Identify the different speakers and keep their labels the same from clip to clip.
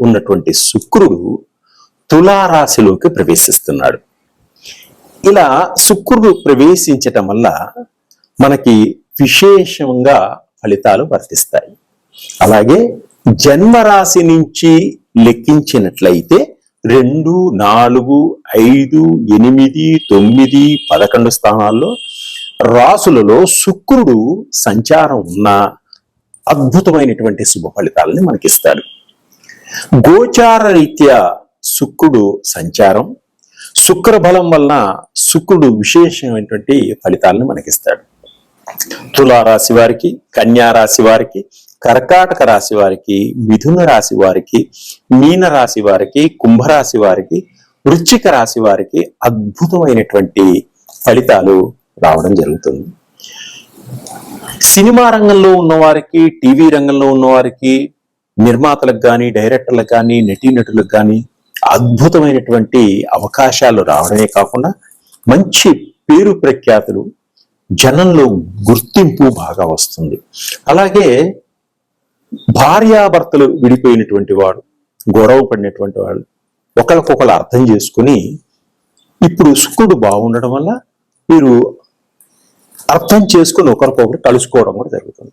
Speaker 1: ఉన్నటువంటి శుక్రుడు తులారాశిలోకి ప్రవేశిస్తున్నాడు. ఇలా శుక్రుడు ప్రవేశించటం వల్ల మనకి విశేషంగా ఫలితాలు వర్తిస్తాయి. అలాగే జన్మరాశి నుంచి లెక్కించినట్లయితే రెండు నాలుగు ఐదు ఎనిమిది తొమ్మిది పదకొండు స్థానాల్లో రాసులలో శుక్రుడు సంచారం ఉన్న అద్భుతమైనటువంటి శుభ ఫలితాలని మనకిస్తాడు. గోచార రీత్యా శుక్రుడు సంచారం. శుక్ర బలం వలన శుక్రుడు విశేషమైనటువంటి ఫలితాలను మనకిస్తాడు. తులారాశి వారికి కన్యా రాశి వారికి కర్కాటక రాశి వారికి మిథున రాశి వారికి మీన రాశి వారికి కుంభరాశి వారికి వృశ్చిక రాశి వారికి అద్భుతమైనటువంటి ఫలితాలు రావడం జరుగుతుంది. సినిమా రంగంలో ఉన్నవారికి టీవీ రంగంలో ఉన్నవారికి నిర్మాతలకు కానీ డైరెక్టర్లకు కానీ నటీనటులకు కానీ అద్భుతమైనటువంటి అవకాశాలు రావడమే కాకుండా మంచి పేరు ప్రఖ్యాతులు జనంలో గుర్తింపు బాగా వస్తుంది. అలాగే భార్యాభర్తలు విడిపోయినటువంటి వాడు గొడవ పడినటువంటి వాళ్ళు ఒకరికొకరు అర్థం చేసుకుని ఇప్పుడు శుక్రుడు బాగుండడం వల్ల వీరు అర్థం చేసుకుని ఒకరికొకరు కలుసుకోవడం కూడా జరుగుతుంది.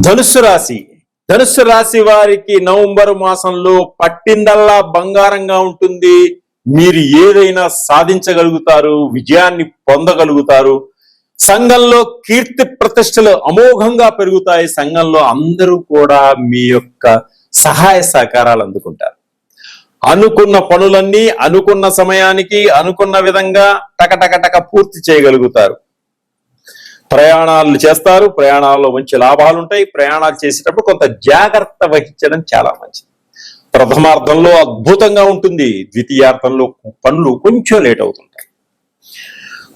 Speaker 1: ధనుస్సు రాశి. ధనుస్సు రాశి వారికి నవంబర్ మాసంలో పట్టిందల్లా బంగారంగా ఉంటుంది. మీరు ఏదైనా సాధించగలుగుతారు విజయాన్ని పొందగలుగుతారు. సంఘంలో కీర్తి ప్రతిష్టలు అమోఘంగా పెరుగుతాయి. సంఘంలో అందరూ కూడా మీ యొక్క సహాయ సహకారాలు అందుకుంటారు. అనుకున్న పనులన్నీ అనుకున్న సమయానికి అనుకున్న విధంగా టకటకటక పూర్తి చేయగలుగుతారు. ప్రయాణాలు చేస్తారు. ప్రయాణాల్లో మంచి లాభాలు ఉంటాయి. ప్రయాణాలు చేసేటప్పుడు కొంత జాగ్రత్త వహించడం చాలా మంచిది. ప్రథమార్థంలో అద్భుతంగా ఉంటుంది. ద్వితీయార్థంలో పనులు కొంచెం లేట్ అవుతుంటాయి.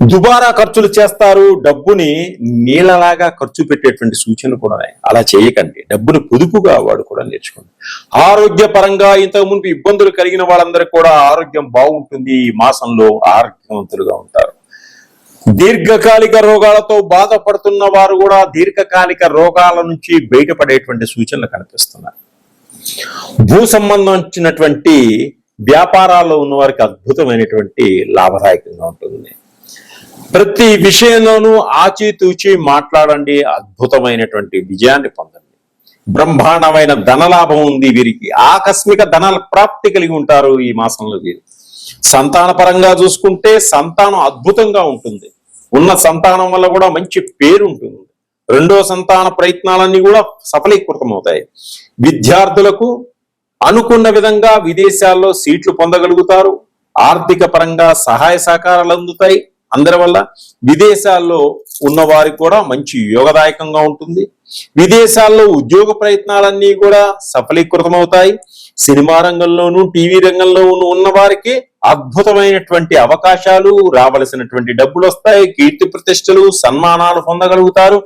Speaker 1: దుబారా ఖర్చులు చేస్తారు. డబ్బుని నీళ్ళలాగా ఖర్చు పెట్టేటువంటి సూచనలు కూడా ఉన్నాయి. అలా చేయకండి. డబ్బుని పొదుపుగా వాడు కూడా నేర్చుకోండి. ఆరోగ్యపరంగా ఇంతకు మునుపు ఇబ్బందులు కలిగిన వాళ్ళందరికీ కూడా ఆరోగ్యం బాగుంటుంది. ఈ మాసంలో ఆరోగ్యవంతులుగా ఉంటారు. దీర్ఘకాలిక రోగాలతో బాధపడుతున్న వారు కూడా దీర్ఘకాలిక రోగాల నుంచి బయటపడేటువంటి సూచనలు కనిపిస్తున్నాయి. భూ సంబంధించినటువంటి వ్యాపారాల్లో ఉన్న వారికి అద్భుతమైనటువంటి లాభదాయకంగా ఉంటుంది. ప్రతి విషయంలోనూ ఆచితూచి మాట్లాడండి అద్భుతమైనటువంటి విజయాన్ని పొందండి. బ్రహ్మాండమైన ధనలాభం ఉంది వీరికి. ఆకస్మిక ధన ప్రాప్తి కలిగి ఉంటారు ఈ మాసంలో వీరు. సంతాన పరంగా చూసుకుంటే సంతానం అద్భుతంగా ఉంటుంది. ఉన్న సంతానం వల్ల కూడా మంచి పేరు ఉంటుంది రెండో సంతాన ప్రయత్నాలన్నీ కూడా సఫలీకృతం అవుతాయి విద్యార్థులకు అనుకున్న విధంగా విదేశాల్లో సీట్లు పొందగలుగుతారు. ఆర్థిక పరంగా సహాయ సహకారాలు అందుతాయి. అందరి వల్ల విదేశాల్లో ఉన్న వారికి కూడా మంచి యోగదాయకంగా ఉంటుంది. విదేశాల్లో ఉద్యోగ ప్రయత్నాలన్నీ కూడా సఫలీకృతమవుతాయి. సినిమా రంగంలోనూ టీవీ రంగంలోనూ ఉన్న వారికి అద్భుతమైనటువంటి అవకాశాలు రావలసినటువంటి డబ్బులు వస్తాయి కీర్తి ప్రతిష్టలు సన్మానాలు పొందగలుగుతారు.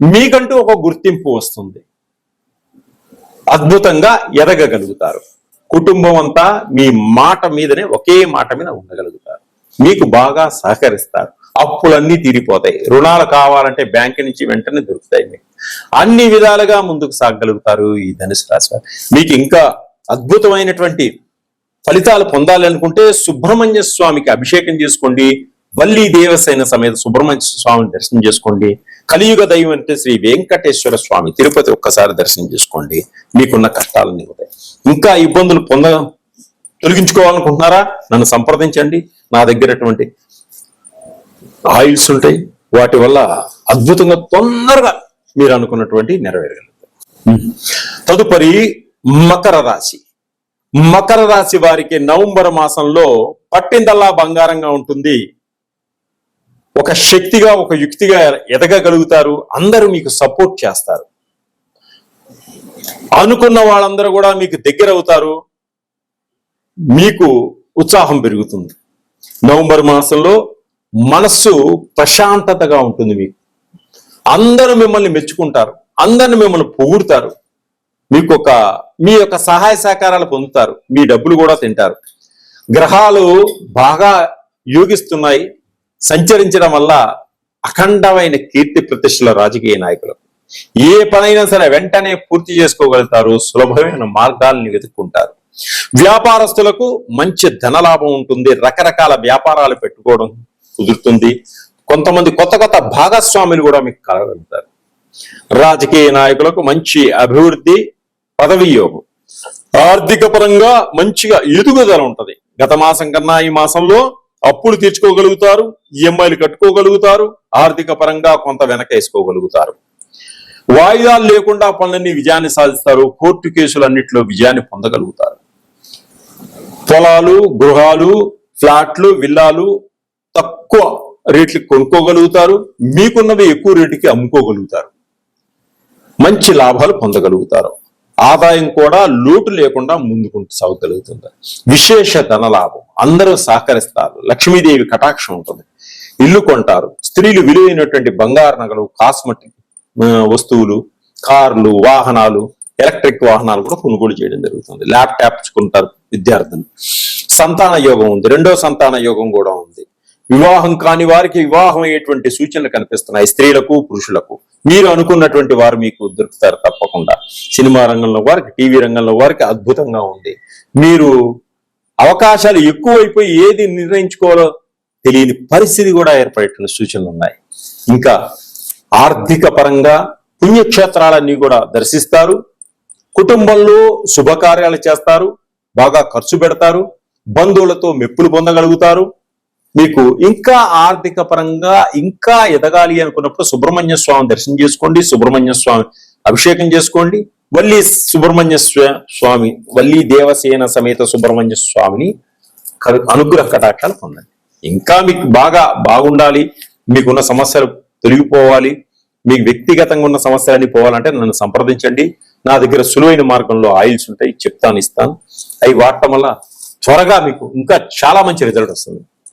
Speaker 1: మీకంటూ ఒక గుర్తింపు వస్తుంది. అద్భుతంగా ఎదగగలుగుతారు. కుటుంబం అంతా మీ మాట మీదనే ఒకే మాట మీద ఉండగలుగుతారు. మీకు బాగా సహకరిస్తారు. అప్పులన్నీ తీరిపోతాయి. రుణాలు కావాలంటే బ్యాంక్ నుంచి వెంటనే దొరుకుతాయి మీకు. అన్ని విధాలుగా ముందుకు సాగగలుగుతారు ఈ ధనుసు రాశి మీకు ఇంకా అద్భుతమైనటువంటి ఫలితాలు పొందాలి అనుకుంటే సుబ్రహ్మణ్య స్వామికి అభిషేకం చేసుకోండి. వల్లి దేవసేన సమేత సుబ్రహ్మణ్య స్వామిని దర్శనం చేసుకోండి. కలియుగ దైవం అంటే శ్రీ వెంకటేశ్వర స్వామి తిరుపతి ఒక్కసారి దర్శనం చేసుకోండి. మీకున్న కష్టాలన్నీ ఉంటాయి ఇంకా ఇబ్బందులు పొంద తొలగించుకోవాలనుకుంటున్నారా? నన్ను సంప్రదించండి. నా దగ్గర అటువంటి ఆయిల్స్ ఉంటాయి. వాటి వల్ల అద్భుతంగా తొందరగా మీరు అనుకున్నటువంటి నెరవేరగలుగుతారు. తదుపరి మకర రాశి. మకర రాశి వారికి నవంబర్ మాసంలో పట్టిందల్లా బంగారంగా ఉంటుంది. ఒక శక్తిగా ఒక యుక్తిగా ఎదగగలుగుతారు. అందరూ మీకు సపోర్ట్ చేస్తారు. అనుకున్న వాళ్ళందరూ కూడా మీకు దగ్గర అవుతారు మీకు ఉత్సాహం పెరుగుతుంది. నవంబర్ మాసంలో మనస్సు ప్రశాంతతగా ఉంటుంది మీకు. అందరూ మిమ్మల్ని మెచ్చుకుంటారు. అందరిని మిమ్మల్ని పొగుడుతారు. మీకు ఒక మీ యొక్క సహాయ సహకారాలు పొందుతారు. మీ డబ్బులు కూడా తింటారు. గ్రహాలు బాగా యోగిస్తున్నాయి. సంచరించడం వల్ల అఖండమైన కీర్తి ప్రతిష్టల రాజకీయ నాయకులు. ఏ పనైనా సరే వెంటనే పూర్తి చేసుకోగలుగుతారు. సులభమైన మార్గాల్ని వెతుక్కుంటారు. వ్యాపారస్తులకు మంచి ధనలాభం ఉంటుంది. రకరకాల వ్యాపారాలు పెట్టుకోవడం కుదురుతుంది. కొంతమంది కొత్త కొత్త భాగస్వాములు కూడా మీకు కలగలుగుతారు. రాజకీయ నాయకులకు మంచి అభివృద్ధి పదవి యోగం. ఆర్థిక పరంగా మంచిగా ఎదుగుదల ఉంటుంది. గత మాసం కన్నా ఈ మాసంలో అప్పులు తీర్చుకోగలుగుతారు ఈఎంఐలు కట్టుకోగలుగుతారు ఆర్థిక పరంగా కొంత వెనకేసుకోగలుగుతారు. వాయిదాలు లేకుండా పనులన్నీ విజయాన్ని సాధిస్తారు. కోర్టు కేసులన్నింటిలో విజయాన్ని పొందగలుగుతారు. పొలాలు గృహాలు ఫ్లాట్లు విల్లాలు తక్కువ రేట్లకి కొనుక్కోగలుగుతారు. మీకున్నవి ఎక్కువ రేటుకి అమ్ముకోగలుగుతారు. మంచి లాభాలు పొందగలుగుతారు. ఆదాయం కూడా లోటు లేకుండా ముందుకు సాగగలుగుతుంది. విశేష ధన లాభం. అందరూ సహకరిస్తారు. లక్ష్మీదేవి కటాక్షం ఉంటుంది. ఇల్లు కొంటారు. స్త్రీలు విలువైనటువంటి బంగారు నగలు కాస్మెటిక్ వస్తువులు కార్లు వాహనాలు ఎలక్ట్రిక్ వాహనాలు కూడా కొనుగోలు చేయడం జరుగుతుంది. ల్యాప్టాప్స్ కొంటారు విద్యార్థులు. సంతాన యోగం ఉంది. రెండో సంతాన యోగం కూడా ఉంది. వివాహం కాని వారికి వివాహం అయ్యేటువంటి సూచనలు కనిపిస్తున్నాయి. స్త్రీలకు పురుషులకు. మీరు అనుకున్నటువంటి వారు మీకు దొరుకుతారు తప్పకుండా. సినిమా రంగంలో వారికి టీవీ రంగంలో వారికి అద్భుతంగా ఉంది. మీరు అవకాశాలు ఎక్కువైపోయి ఏది నిర్ణయించుకోవాలో తెలియని పరిస్థితి కూడా ఏర్పడేటువంటి సూచనలు ఉన్నాయి. ఇంకా ఆర్థిక పరంగా పుణ్యక్షేత్రాలన్నీ కూడా దర్శిస్తారు. కుటుంబంలో శుభకార్యాలు చేస్తారు. బాగా ఖర్చు పెడతారు. బంధువులతో మెప్పులు పొందగలుగుతారు. మీకు ఇంకా ఆర్థిక పరంగా ఇంకా ఎదగాలి అనుకున్నప్పుడు సుబ్రహ్మణ్య స్వామి దర్శనం చేసుకోండి. సుబ్రహ్మణ్య స్వామి అభిషేకం చేసుకోండి. వల్లి సుబ్రహ్మణ్య స్వామి వల్లి దేవసేన సమేత సుబ్రహ్మణ్య స్వామిని అనుగ్రహ కటాక్షాలు పొందండి. ఇంకా మీకు బాగా బాగుండాలి. మీకున్న సమస్యలు తొలగిపోవాలి. మీకు వ్యక్తిగతంగా ఉన్న సమస్యలన్నీ పోవాలంటే నన్ను సంప్రదించండి. నా దగ్గర సులువైన మార్గంలో ఆయిల్స్ ఉంటాయి చెప్తాను ఇస్తాను. అవి వాడటం వల్ల త్వరగా మీకు ఇంకా చాలా మంచి రిజల్ట్ వస్తుంది.